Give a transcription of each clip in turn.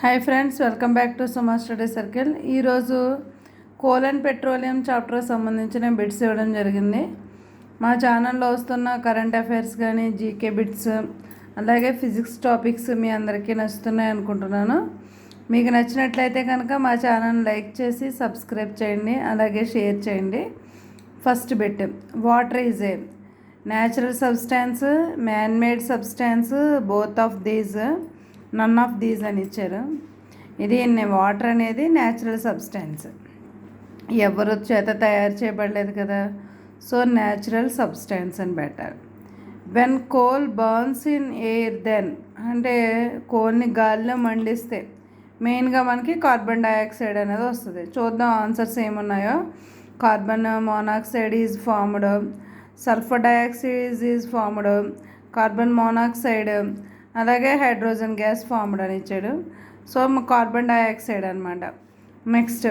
Hi friends welcome back to Suma study circle ఈరోజు coal and petroleum chapter సంబంధించిన bits ఇవ్వడం జరిగింది. మా ఛానల్లో వస్తున్న కరెంట్ అఫైర్స్ కానీ జీకే బిట్స్ అలాగే ఫిజిక్స్ టాపిక్స్ మీ అందరికీ నచ్చుతున్నాయి అనుకుంటున్నాను. మీకు నచ్చినట్లయితే కనుక మా ఛానల్ లైక్ చేసి సబ్స్క్రైబ్ చేయండి అలాగే షేర్ చేయండి. First bit water is a natural substance manmade substance both of these none of these అని ఇచ్చారు. ఇది వాటర్ అనేది న్యాచురల్ సబ్స్టెన్స్ ఎవరు చేత తయారు చేయబడలేదు కదా? సో న్యాచురల్ సబ్స్టెన్స్ అని better when coal burns in air then అంటే కోల్ని గాలిలో మండిస్తే మెయిన్గా మనకి కార్బన్ డైఆక్సైడ్ అనేది వస్తుంది. చూద్దాం ఆన్సర్స్ ఏమున్నాయో. Carbon monoxide is formed sulphur dioxide is formed carbon monoxide అలాగే హైడ్రోజన్ గ్యాస్ ఫార్మ్డ్ అని ఇచ్చాడు. సో కార్బన్ డైఆక్సైడ్ అనమాట next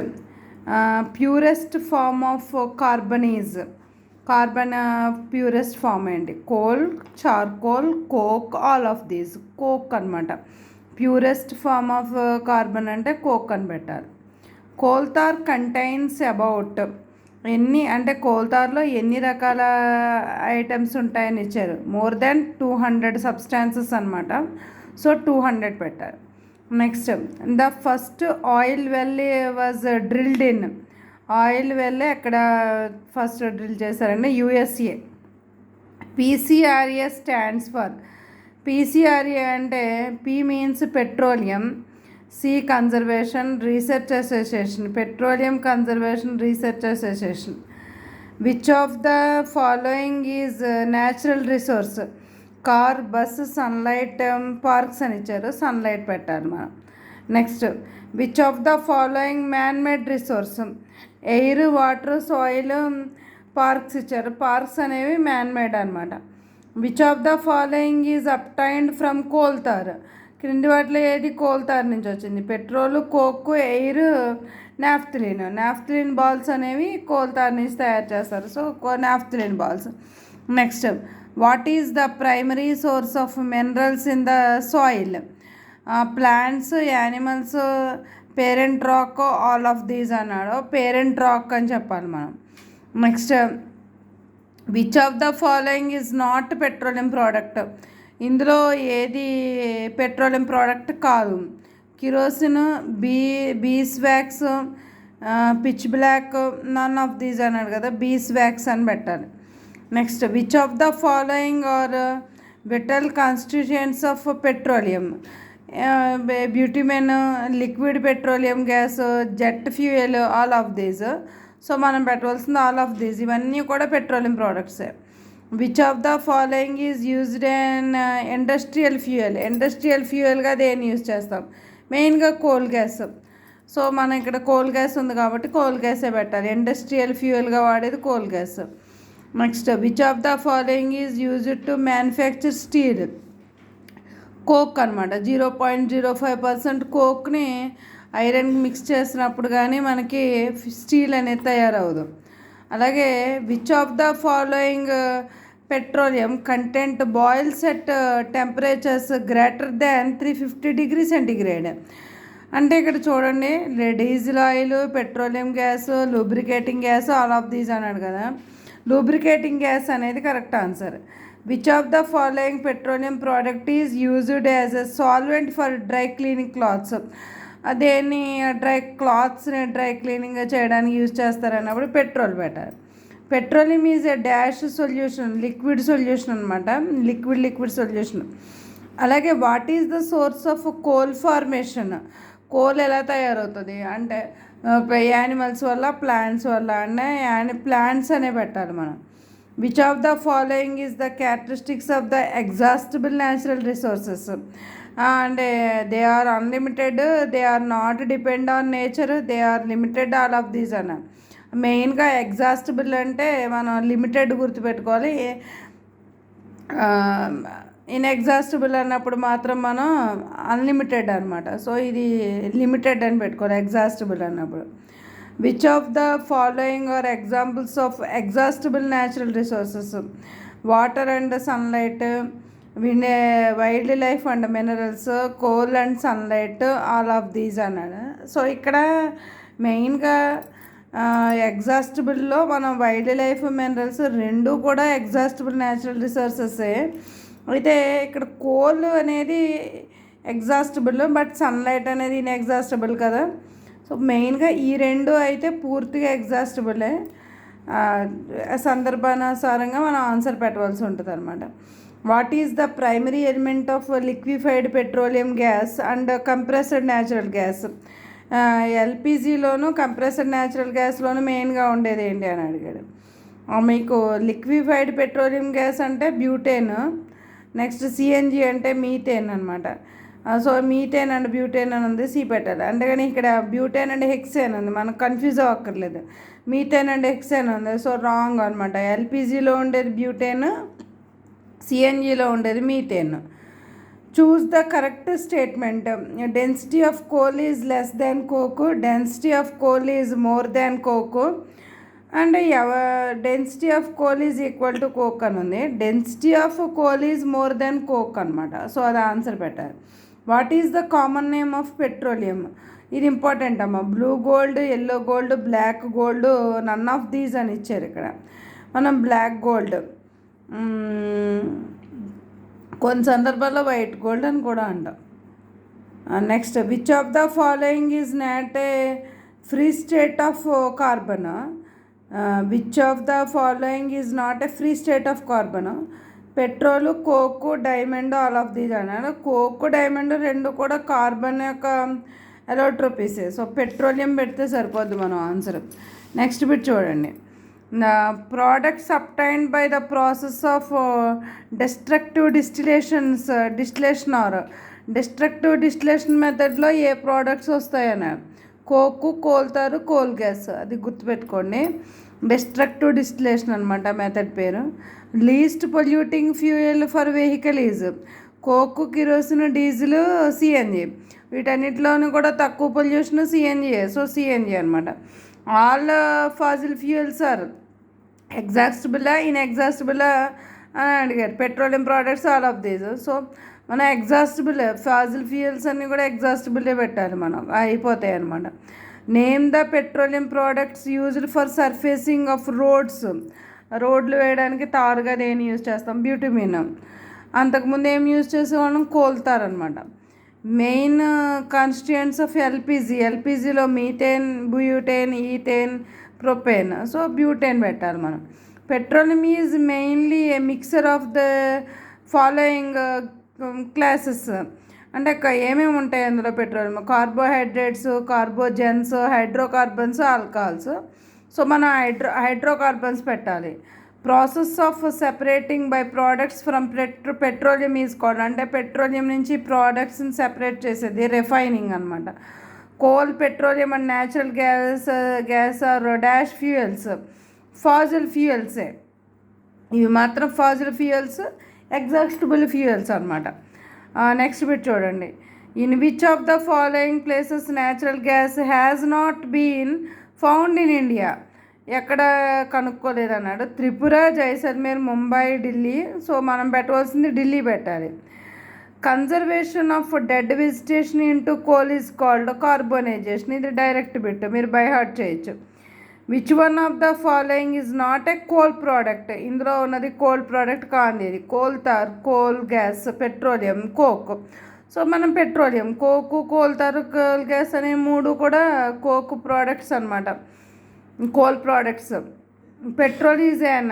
purest form of carbon is carbon purest form అండి coal charcoal coke all of these. Coke అనమాట purest form of carbon అంటే coke అని పెట్టాలి coal tar contains about ఎన్ని అంటే కోల్తార్లో ఎన్ని రకాల ఐటమ్స్ ఉంటాయని ఇచ్చారు. More than two hundred substances అనమాట సో టూ హండ్రెడ్ పెట్టారు. Next the first oil well was drilled in oil well ఎక్కడ ఫస్ట్ డ్రిల్ చేశారంటే USA PCRA stands for PCRA అంటే P means petroleum C conservation research association petroleum conservation research association. Which of the following is natural resource car bus sunlight um, parks అని ఇచ్చారు. Sunlight పెట్టాలి మనం. Next which of the following man made resource air water soil parks ఇచ్చారు. Parks అనేవి man made అనమాట which of the following is obtained from coal tar క్రింది వాటిలో ఏది కోల్తార్ నుంచి వచ్చింది? Petrol coke air naphthalene naphthalene balls అనేవి coal tar నుంచి తయారు చేస్తారు. So naphthalene balls. Next what is the primary source of minerals in the soil? Plants animals parent rock all of these అన్నాడు. పేరెంట్ రాక్ అని చెప్పాలి మనం. Next which of the following is not petroleum product? ఇందులో ఏది petroleum product కాదు. Kerosene bee beeswax pitch black none of these అన్నాడు కదా బీస్ వ్యాక్స్ అని పెట్టాలి. Next which of the following are vital constitutions of petroleum bitumen liquid petroleum gas jet fuel all of these so మనం పెట్టవలసింది all of these ఇవన్నీ కూడా petroleum ప్రోడక్ట్సే which of the following is used in industrial fuel industrial ఫ్యూయల్గా దేన్ని use చేస్తాం? మెయిన్గా coal gas so మనం ఇక్కడ coal gas ఉంది కాబట్టి కోల్ గ్యాసే పెట్టాలి. ఇండస్ట్రియల్ ఫ్యూయల్గా వాడేది coal gas next which of the following is used to manufacture steel coke అనమాట zero point zero five percent కోక్ని iron mix చేసినప్పుడు కానీ మనకి స్టీల్ అనేది తయారవుదు అలాగే which of the following petroleum content boils at temperatures greater than three fifty degree centigrade అంటే ఇక్కడ చూడండి diesel oil petroleum gas lubricating gas all of these అన్నాడు కదా. లూబ్రికేటింగ్ గ్యాస్ అనేది correct answer which of the following petroleum product is used as a solvent for dry cleaning clothes దేన్ని dry క్లాత్స్ని dry cleaning చేయడానికి use చేస్తారన్నప్పుడు petrol better. Petroleum is a dash solution liquid solution అనమాట liquid liquid solution. అలాగే what is the source of coal formation? Coal ఎలా తయారవుతుంది? అంటే animals వల్ల plants వల్ల అంటే యాని ప్లాంట్స్ అనే పెట్టాలి మనం. Which of the following is the characteristics of the exhaustible natural resources. And they are unlimited they are not depend on nature they are limited all of these అన్న. మెయిన్గా exhaustible అంటే మనం limited గుర్తుపెట్టుకోవాలి inexhaustible అన్నప్పుడు మాత్రం మనం unlimited అనమాట so ఇది లిమిటెడ్ అని పెట్టుకోవాలి ఎగ్జాస్టబుల్ అన్నప్పుడు. Which of the following are examples of exhaustible natural resources water and sunlight వినే wildlife and minerals coal and sunlight all of these అన్నాడు. సో ఇక్కడ మెయిన్గా ఎగ్జాస్టిబుల్లో మనం వైల్డ్ లైఫ్ మినరల్స్ రెండు కూడా ఎగ్జాస్టిబుల్ న్యాచురల్ రిసోర్సెసే. అయితే ఇక్కడ కోల్ అనేది ఎగ్జాస్టబుల్ బట్ సన్లైట్ అనేది ఇన్ఎగ్జాస్టబుల్ కదా. సో మెయిన్గా ఈ రెండు అయితే పూర్తిగా ఎగ్జాస్టబులే. సందర్భానుసారంగా మనం ఆన్సర్ పెట్టవలసి ఉంటుంది అనమాట what is the primary element of liquefied petroleum gas and compressed natural gas? ఎల్పిజిలోను compressed natural గ్యాస్లోను మెయిన్గా ఉండేది ఏంటి అని అడిగాడు. మీకు లిక్విఫైడ్ పెట్రోలియం గ్యాస్ అంటే బ్యూటేన్ నెక్స్ట్ సిఎన్జి అంటే మీటేన్ అనమాట సో మీటేన్ అండ్ బ్యూటేన్ అని ఉంది సి పెట్టాలి. అంతేగాని ఇక్కడ బ్యూటేన్ అండ్ హెక్సేన్ ఉంది మనకు కన్ఫ్యూజ్ అవ్వక్కర్లేదు. మీటేన్ అండ్ హెక్సేన్ ఉంది సో రాంగ్ అనమాట ఎల్పిజిలో ఉండేది బ్యూటేన్ సిఎన్జిలో ఉండేది methane. Choose the correct statement density of coal is less than coke density of coal is more than coke and ఎవ density of coal is equal to coke అని ఉంది. Density of coal is more than coke అనమాట so అది answer పెట్టారు what is the common name of petroleum ఇది important అమ్మ. Blue gold yellow gold black gold none of these అని ఇచ్చారు ఇక్కడ. మనం బ్లాక్ గోల్డ్ కొన్ని సందర్భాల్లో వైట్ గోల్డ్ అని కూడా అంటాం. Next which of the following is not a free state of carbon which of the following is not a free state of carbon petrol coke diamond all of these అన్నాడు coke diamond రెండు కూడా carbon యొక్క ఎలోట్రోపీసే so petroleum పెడితే సరిపోద్ది మనం answer. Next bit చూడండి. Products obtained by the process of destructive distillations distillation or destructive distillation మెథడ్లో ఏ ప్రోడక్ట్స్ వస్తాయని. Coke coal tar coal gas అది గుర్తుపెట్టుకోండి. డిస్ట్రక్టివ్ డిస్టిలేషన్ అనమాట మెథడ్ పేరు. Least polluting fuel for vehicle is coke kerosene diesel CNG వీటన్నిటిలోనూ కూడా తక్కువ pollution CNG so CNG అనమాట all fossil fuels are exhaustible inexhaustible అని అడిగారు. Petroleum products all of these so మన ఎగ్జాస్టబుల్ ఫాజిల్ ఫ్యూయల్స్ అన్నీ కూడా ఎగ్జాస్టబులే పెట్టాలి మనం. అయిపోతాయి అనమాట name the petroleum products used for surfacing of roads రోడ్లు వేయడానికి తారుగా దేని యూజ్ చేస్తాం? బ్యూటిమిన్ అంతకుముందు ఏం యూజ్ చేసేవాళ్ళం? కోల్తారనమాట main constituents of LPG ఎల్పిజిలో methane butane ethane propane. So butane పెట్టాలి మనం. Petroleum is mainly a mixture of the following classes. అంటే ఏమేమి ఉంటాయి అందులో petroleum? Carbohydrates carbogens hydrocarbons alcohols. So మనం హైడ్రో హైడ్రోకార్బన్స్ పెట్టాలి. Process of separating by products from petro petroleum తీసుకోవడం అంటే పెట్రోలియం నుంచి ప్రోడక్ట్స్ని సెపరేట్ చేసేది రిఫైనింగ్ అనమాట coal petroleum and natural gas gas are dash fuels. Fossil ఫ్యూయల్సే. ఇవి మాత్రం ఫాజిల్ ఫ్యూయల్స్ ఎగ్జాస్టబుల్ ఫ్యూయల్స్ అనమాట నెక్స్ట్ బిట్ చూడండి. In which of the following places natural gas has not been found in India? ఎక్కడ కనుక్కోలేదు అన్నాడు Tripura Jaisalmer Mumbai Delhi. So మనం పెట్టవలసింది ఢిల్లీ పెట్టాలి. Conservation of dead vegetation into coal is called carbonization. ఇది డైరెక్ట్ బిట్. మీరు బై హార్ట్ చేయొచ్చు. Which one of the following is not a coal product. ఇందులో ఉన్నది కోల్ ప్రోడక్ట్ కాదు. ఇది coal tar coal gas petroleum coke. So మనం petroleum coke coal tar coal gas అనే మూడు కూడా కోక్ ప్రోడక్ట్స్ అనమాట coal products petrol is an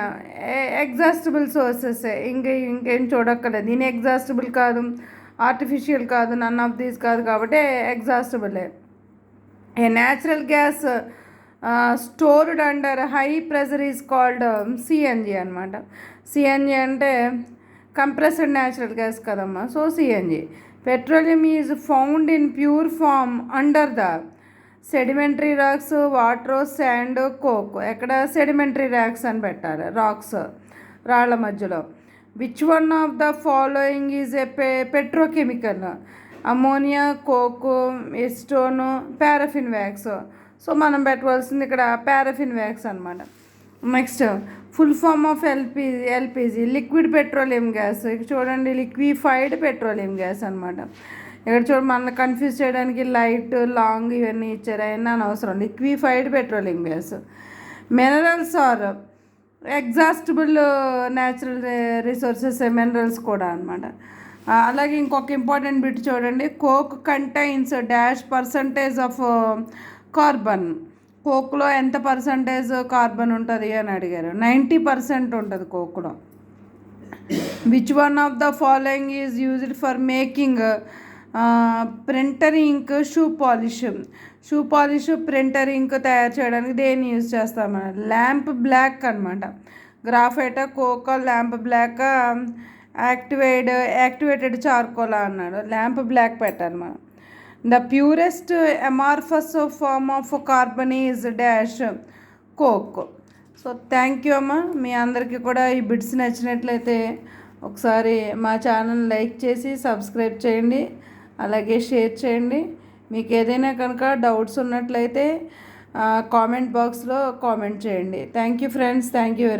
exhaustible sources ఇంక ఇంకేం చూడక్కర్లేదు. దీని ఎగ్జాస్టబుల్ కాదు ఆర్టిఫిషియల్ కాదు నన్ ఆఫ్ దీస్ కాదు కాబట్టి ఎగ్జాస్టబులే A. Natural gas stored under high pressure is called CNG అనమాట సిఎన్జి అంటే కంప్రెస్డ్ న్యాచురల్ గ్యాస్ కదమ్మా. So CNG petroleum is found in pure form under the sedimentary rocks water sand coke. ఎక్కడ sedimentary rocks అని పెట్టాలి rocks రాళ్ళ మధ్యలో. Which one of the following is a pe petrochemical? Ammonia coke ఎస్టోను paraffin wax. So మనం పెట్టవలసింది ఇక్కడ paraffin wax అనమాట next full form of LPG LPG liquid petroleum gas. చూడండి లిక్విఫైడ్ పెట్రోలియం గ్యాస్ అనమాట ఇక్కడ చూడు మనల్ని కన్ఫ్యూజ్ చేయడానికి లైట్ లాంగ్ ఇవన్నీ ఇచ్చారు. అయినా అనవసరం. Liquefied petroleum base minerals are exhaustible natural resources minerals కూడా అనమాట uh, అలాగే ఇంకొక ఇంపార్టెంట్ బిట్ చూడండి. Coke contains dash percentage of carbon కోక్లో ఎంత పర్సంటేజ్ కార్బన్ ఉంటుంది అని అడిగారు. నైంటీ పర్సెంట్ ఉంటుంది కోక్లో which one of the following is used for making printer ink shoe polish. Shoe polish printer ink తయారు చేయడానికి దేన్ని యూజ్ చేస్తామన్నమాట ల్యాంప్ బ్లాక్ అనమాట graphite coke lamp black activate activated చార్కోలా అన్నాడు. ల్యాంప్ బ్లాక్ పెట్టాలి మనం. The purest amorphous form of carbon is dash coke. So thank you అమ్మ. మీ అందరికీ కూడా ఈ బిడ్స్ నచ్చినట్లయితే ఒకసారి మా ఛానల్ లైక్ చేసి సబ్స్క్రైబ్ చేయండి. అలాగే షేర్ చేయండి. మీకు ఏదైనా కనుక డౌట్స్ ఉన్నట్లయితే కామెంట్ బాక్స్లో కామెంట్ చేయండి. Thank you friends. Thank you very